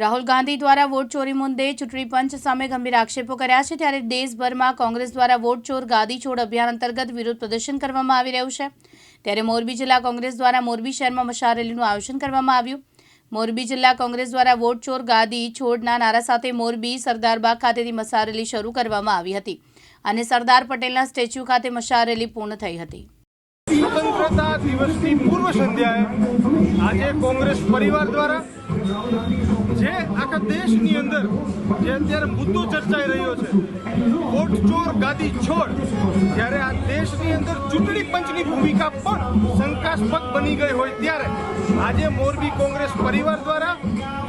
રાહુલ ગાંધી દ્વારા વોટ ચોરી મુદ્દે ચૂંટણી પંચ સામે ગંભીર આક્ષેપો કર્યા છે ત્યારે દેશભરમાં કોંગ્રેસ દ્વારા વોટ ચોર ગાદી છોડ અભિયાન અંતર્ગત વિરોધ પ્રદર્શન કરવામાં આવી રહ્યું છે. ત્યારે મોરબી જિલ્લા કોંગ્રેસ દ્વારા મોરબી શહેરમાં મશા રેલીનું આયોજન કરવામાં આવ્યું. મોરબી જિલ્લા કોંગ્રેસ દ્વારા વોટ ચોર ગાદી છોડના નારા સાથે મોરબી સરદારબાગ ખાતેથી મશા રેલી શરૂ કરવામાં આવી હતી અને સરદાર પટેલના સ્ટેચ્યુ ખાતે મશા રેલી પૂર્ણ થઈ હતી. સ્વતંત્રતા દિવસની પૂર્વ સંધ્યાએ આજે કોંગ્રેસ પરિવાર દ્વારા જે આખા દેશની અંદર જે અત્યારે મુદ્દો ચર્ચાઈ રહ્યો છે કોટ ચોર, ગાદી છોડ, જ્યારે આ દેશની અંદર ચૂંટણી પંચની ભૂમિકા પણ શંકાસ્પદ બની ગઈ હોય ત્યારે આજે મોરબી કોંગ્રેસ પરિવાર દ્વારા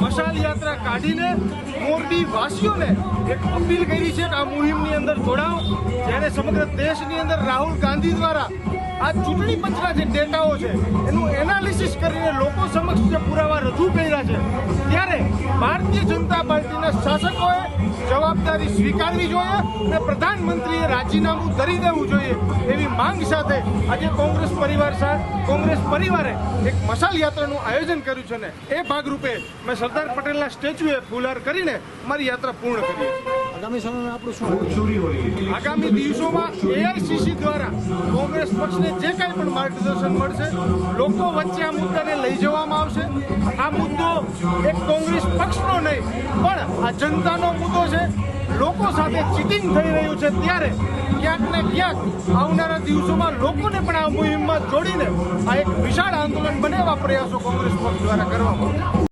મશાલ યાત્રા કાઢીને મોરબી વાસીઓને એક અપીલ કરી છે કે આ મુહિમની અંદર જોડાઓ જ્યારે સમગ્ર દેશની અંદર રાહુલ ગાંધી દ્વારા આ ચૂંટણી પંચના જે ડેટાઓ છે, એનું એનાલિસિસ કરીને લોકો સમક્ષ જે પુરાવા રજૂ કર્યા જનતા પાર્ટીના શાસકોએ જવાબદારી સ્વીકારવી જોઈએ અને પ્રધાનમંત્રીએ રાજીનામું ધરી દેવું જોઈએ એવી માંગ સાથે આજે કોંગ્રેસ પરિવાર સાથે કોંગ્રેસ પરિવારે એક મશાલ યાત્રાનું આયોજન કર્યું છે ને એ ભાગરૂપે મેં સરદાર પટેલના સ્ટેચ્યુએ ફૂલાર કરીને મારી યાત્રા પૂર્ણ કરી. છે આગામી સમયમાં આપણું શું આગામી દિવસોમાં એઆઈસીસી દ્વારા કોંગ્રેસ પક્ષને જે કાંઈ પણ માર્ગદર્શન મળશે લોકો વચ્ચે આ મુદ્દાને લઈ જવામાં આવશે. આ મુદ્દો એક કોંગ્રેસ પક્ષનો નહીં પણ આ જનતાનો મુદ્દો છે. લોકો સાથે ચીટિંગ થઈ રહ્યું છે ત્યારે ક્યાંક ને ક્યાંક આવનારા દિવસોમાં લોકોને પણ આ મુહિમમાં જોડીને આ એક વિશાળ આંદોલન બને પ્રયાસો કોંગ્રેસ પક્ષ દ્વારા કરવામાં આવશે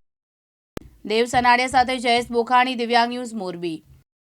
દેવ સનાડિયા સાથે જયેશ બોખાણી દિવ્યાંગ ન્યૂઝ મોરબી.